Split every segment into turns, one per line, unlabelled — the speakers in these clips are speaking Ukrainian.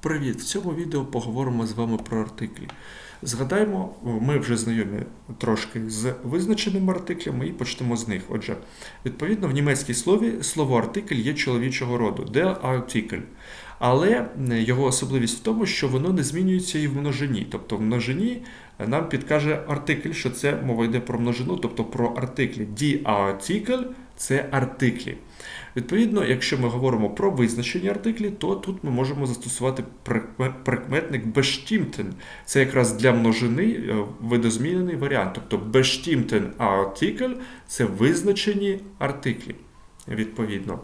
Привіт! В цьому відео поговоримо з вами про артиклі. Згадаємо, ми вже знайомі трошки з визначеними артиклями і почнемо з них. Отже, відповідно, в німецькій слові слово артикль є чоловічого роду, der Artikel. Але його особливість в тому, що воно не змінюється і в множині. Тобто в множині нам підкаже артикль, що це мова йде про множину, тобто про артиклі. Die Artikel – це артиклі. Відповідно, якщо ми говоримо про визначені артиклі, то тут ми можемо застосувати прикметник bestimmten. Це якраз для множини е, видозмінений варіант. Тобто bestimmten Artikel – це визначені артиклі. Відповідно.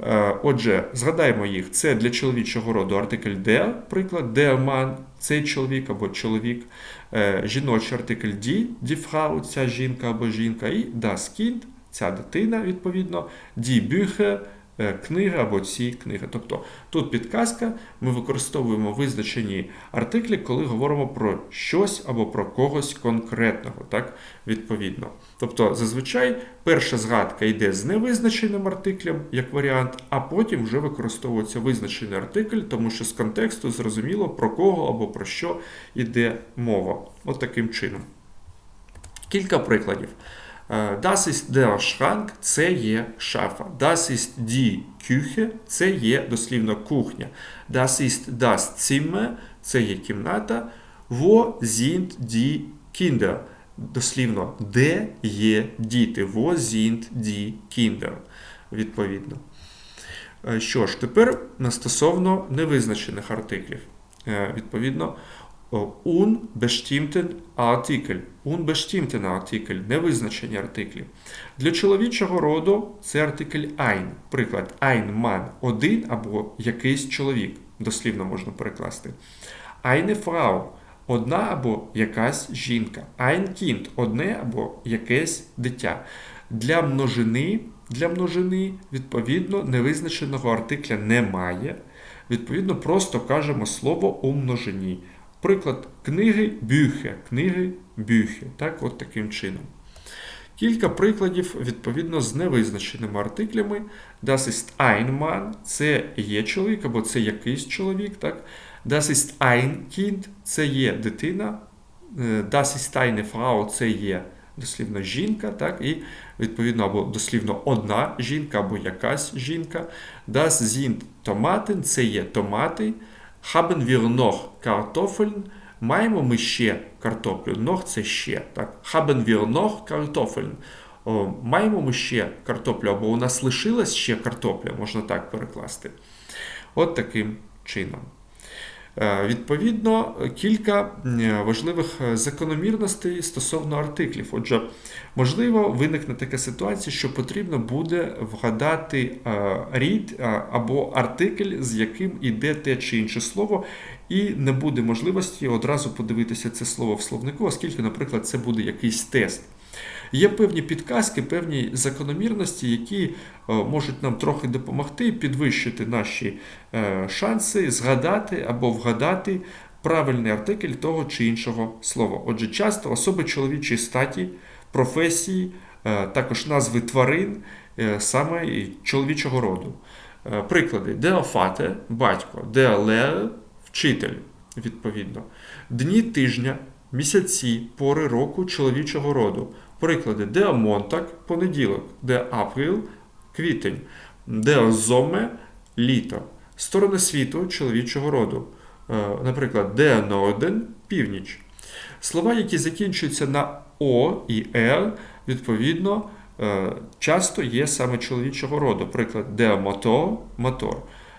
Е, отже, згадаємо їх, це для чоловічого роду артикль der, приклад, der Mann, цей чоловік або чоловік, е, жіночий артикль die, die Frau, ця жінка або жінка, і das Kind, ця дитина, відповідно, die Bücher, е, книга або ці книги. Тобто тут підказка, ми використовуємо визначені артиклі, коли говоримо про щось або про когось конкретного, так, відповідно. Тобто, зазвичай перша згадка йде з невизначеним артиклем як варіант, а потім вже використовується визначений артикль, тому що з контексту зрозуміло про кого або про що йде мова. От таким чином. Кілька прикладів. Das ist der Schrank – це є шафа. Das ist die Küche – це є дослівно кухня. Das ist das Zimmer – це є кімната. Wo sind die Kinder? Дослівно, де є діти? Wo sind die Kinder? Відповідно. Що ж, тепер стосовно невизначених артиклів. Відповідно, unbestimmten Artikel. Unbestimmten Artikel – невизначені артиклі. Для чоловічого роду це артикль ein. Приклад, ein Mann – один або якийсь чоловік. Дослівно можна перекласти. Eine Frau – одна або якась жінка. Ein Kind – одне або якесь дитя. Для множини, для множини, відповідно, невизначеного артикля немає. Відповідно, просто кажемо слово у множині. Приклад книги бюхе, книги бюхе. Так, от таким чином. Кілька прикладів, відповідно, з невизначеними артиклями. Das ist ein Mann – це є чоловік, або це якийсь чоловік. так. Das ist ein Kind – це є дитина. Das ist eine Frau – це є дослівно жінка. так, І, відповідно, або дослівно одна жінка, або якась жінка. Das sind Tomaten – це є томати. Haben wir noch Kartoffeln? Маємо ми ще картоплю. Noch – це ще. так. Haben wir noch Kartoffeln? О, маємо ми ще картоплю, або у нас лишилась ще картопля, можна так перекласти. От таким чином. Відповідно, кілька важливих закономірностей стосовно артиклів. Отже, можливо, виникне така ситуація, що потрібно буде вгадати рід або артикль, з яким іде те чи інше слово, і не буде можливості одразу подивитися це слово в словнику, оскільки, наприклад, це буде якийсь тест. Є певні підказки, певні закономірності, які е, можуть нам трохи допомогти підвищити наші е, шанси, згадати або вгадати правильний артикль того чи іншого слова. Отже, часто особи чоловічої статі, професії, е, також назви тварин, саме чоловічого роду. Приклади: Деофате батько, деалер вчитель, відповідно, дні тижня, місяці, пори року чоловічого роду. Приклади Деамонтак понеділок, де април квітень, Деозоме літо. Сторони світу чоловічого роду. Е, наприклад, Деаноден північ. Слова, які закінчуються на О і Р, відповідно, е, часто є саме чоловічого роду. Приклад, деамото мотор,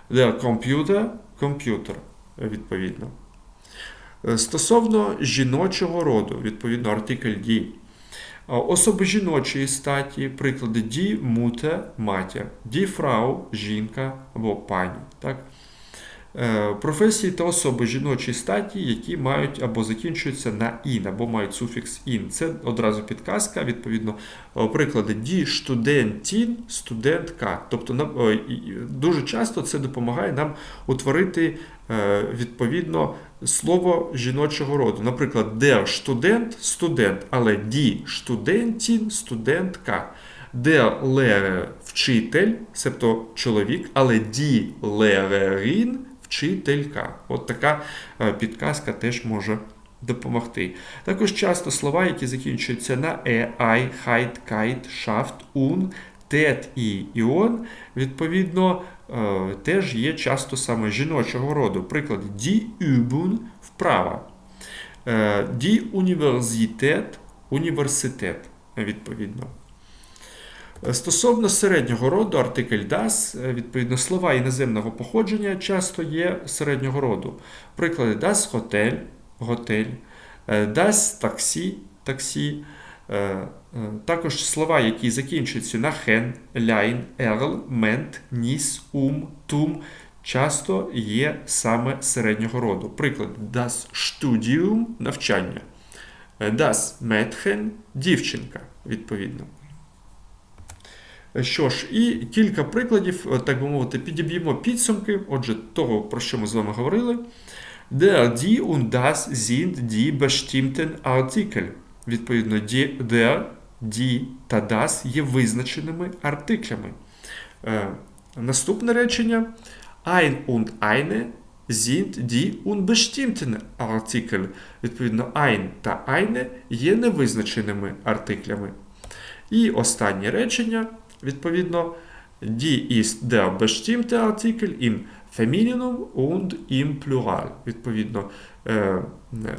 деакомп'ютер комп'ютер, комп'ютер. відповідно. Е, стосовно жіночого роду, відповідно, артикль дій. Особи жіночої статі, приклади ді, муте, матір, ді фрау, жінка або пані. Так? Е, професії та особи жіночої статі, які мають або закінчуються на ін, або мають суфікс ін. Це одразу підказка, відповідно, приклади ді студентін, студентка. Тобто дуже часто це допомагає нам утворити е, відповідно слово жіночого роду. Наприклад, der студент студент, але ді студентін студентка. Der Lehrer – вчитель, себто чоловік, але ді Lehrerin – вчителька. От така е, підказка теж може допомогти. Також часто слова, які закінчуються на е, ай, хайт, кайт, шафт, ун, тет і іон, відповідно, е, теж є часто саме жіночого роду. Приклад, die Übung – вправа. Е, Die Universität – університет, відповідно. Е, Стосовно середнього роду, артикль das, е, відповідно, слова іноземного походження часто є середнього роду. Приклади das Hotel – готель, е, das таксі – таксі. Е, е, Також слова, які закінчуються на хен, ляйн, ерл, мент, ніс, ум, тум, часто є саме середнього роду. Приклад das Studium – навчання, Е, das Mädchen – дівчинка, відповідно. Що ж, і кілька прикладів, е, так би мовити, підіб'ємо підсумки. Отже, того, про що ми з вами говорили. Der, die und das sind die bestimmten Artikel. Відповідно, die, der, die та das є визначеними артиклями. Е, наступне речення. Ein und eine sind die unbestimmten Artikel. Відповідно, ein та eine є невизначеними артиклями. І останнє речення, відповідно, die ist der bestimmte Artikel im Femininum und im Plural. Відповідно, е,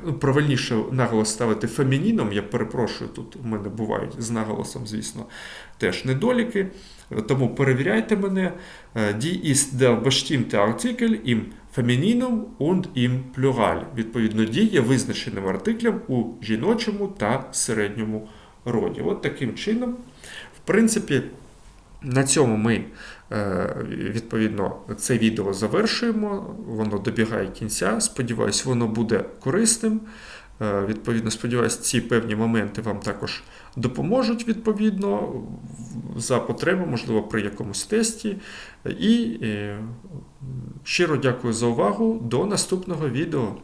ну, правильніше наголос ставити фемініном, я перепрошую, тут у мене бувають з наголосом, звісно, теж недоліки. Тому перевіряйте мене. Е, Die ist der bestimmte Artikel im Femininum und im Plural. Відповідно, die є визначеним артиклем у жіночому та середньому роді. От таким чином, в принципі, на цьому ми е, відповідно це відео завершуємо. Воно добігає кінця. Сподіваюсь, воно буде корисним. Е, Відповідно, сподіваюсь, ці певні моменти вам також допоможуть відповідно за потреби, можливо, при якомусь тесті. І е, щиро дякую за увагу. До наступного відео.